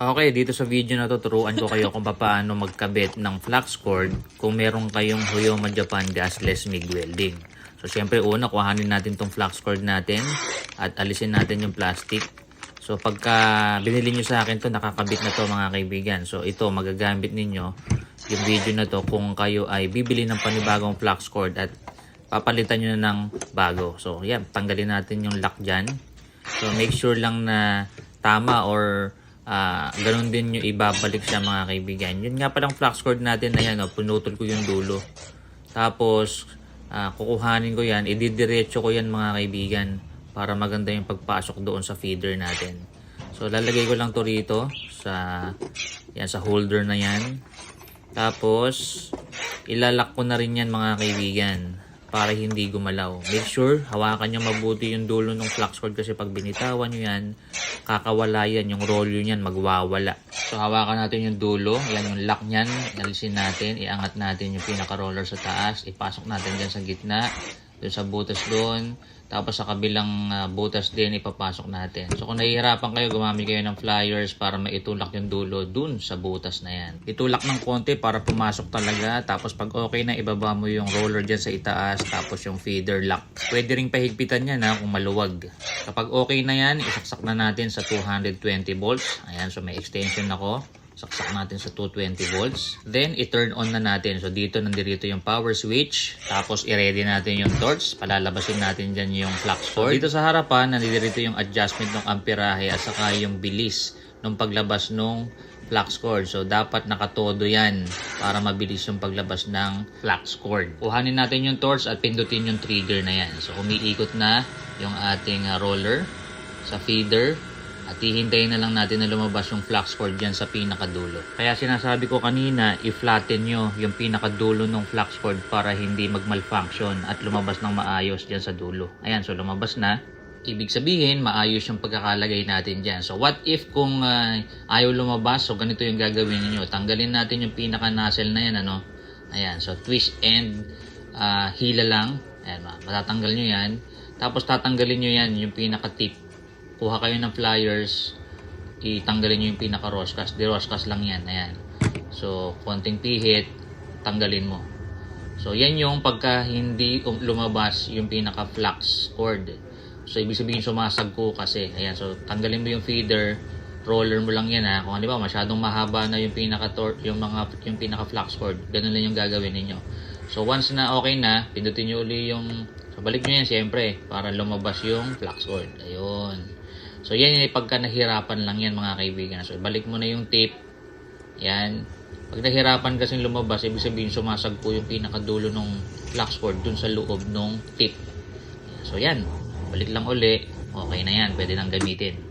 Okay, dito sa video na to, turuan ko kayo kung paano magkabit ng flux cord kung meron kayong Huyoma Japan gasless MIG welding. So, syempre una, kuhanin natin tong flux cord natin at alisin natin yung plastic. So, pagka binili nyo sa akin to, nakakabit na to mga kaibigan. So, ito, magagamit ninyo yung video na to kung kayo ay bibili ng panibagong flux cord at papalitan nyo na ng bago. So, yan, tanggalin natin yung lock dyan. So, make sure lang na tama or ah ganun din yung ibabalik siya mga kaibigan. Yun nga palang flux cord natin na yan, oh, punutol ko yung dulo. Tapos, ah, kukuhanin ko yan, ididiretso ko yan mga kaibigan para maganda yung pagpasok doon sa feeder natin. So, lalagay ko lang to rito sa, yan, sa holder na yan. Tapos, ilalak ko na rin yan mga kaibigan para hindi gumalaw. Make sure, hawakan nyo mabuti yung dulo ng flux cord kasi pag binitawan nyo yan, kakawala yan, yung roll yun yan, magwawala. So, hawakan natin yung dulo, yan yung lock nyan, alisin natin, iangat natin yung pinaka-roller sa taas, ipasok natin dyan sa gitna, dun sa butas doon, tapos sa kabilang ah, butas din ipapasok natin. So kung nahihirapan kayo, gumamit kayo ng flyers para maitulak yung dulo dun sa butas na yan. Itulak ng konti para pumasok talaga. Tapos pag okay na, ibaba mo yung roller dyan sa itaas. Tapos yung feeder lock. Pwede ring pahigpitan yan ha, kung maluwag. Kapag okay na yan, isaksak na natin sa 220 volts. Ayan, so may extension ako saksak natin sa 220 volts. Then, i-turn on na natin. So, dito nandirito yung power switch. Tapos, i-ready natin yung torch. Palalabasin natin dyan yung flux cord. dito sa harapan, nandirito yung adjustment ng amperahe at saka yung bilis ng paglabas ng flux cord. So, dapat nakatodo yan para mabilis yung paglabas ng flux cord. Kuhanin natin yung torch at pindutin yung trigger na yan. So, umiikot na yung ating uh, roller sa feeder at hihintayin na lang natin na lumabas yung flux cord dyan sa pinakadulo. Kaya sinasabi ko kanina, i-flatten nyo yung pinakadulo ng flux cord para hindi mag-malfunction at lumabas ng maayos dyan sa dulo. Ayan, so lumabas na. Ibig sabihin, maayos yung pagkakalagay natin dyan. So, what if kung ah, ayaw lumabas? So, ganito yung gagawin niyo Tanggalin natin yung pinaka-nozzle na yan, ano? Ayan, so twist and ah, hila lang. Ayan, ma- matatanggal nyo yan. Tapos, tatanggalin nyo yan, yung pinaka-tip kuha kayo ng flyers, itanggalin nyo yung pinaka-roscas. Di roscas lang yan. Ayan. So, konting pihit, tanggalin mo. So, yan yung pagka hindi um- lumabas yung pinaka-flux cord. So, ibig sabihin sumasagko kasi. Ayan. So, tanggalin mo yung feeder, roller mo lang yan ha. Kung ano ba, masyadong mahaba na yung pinaka yung mga yung pinaka flux cord, ganun lang yung gagawin ninyo. So once na okay na, pindutin niyo uli yung so balik niyo yan siyempre para lumabas yung flux cord. Ayun. So yan yung pagka nahirapan lang yan mga kaibigan. So balik mo na yung tape. Yan. Pag nahirapan kasi lumabas, ibig sabihin sumasagpo yung pinakadulo ng flux cord dun sa loob ng tip. So yan. Balik lang uli. Okay na yan. Pwede nang gamitin.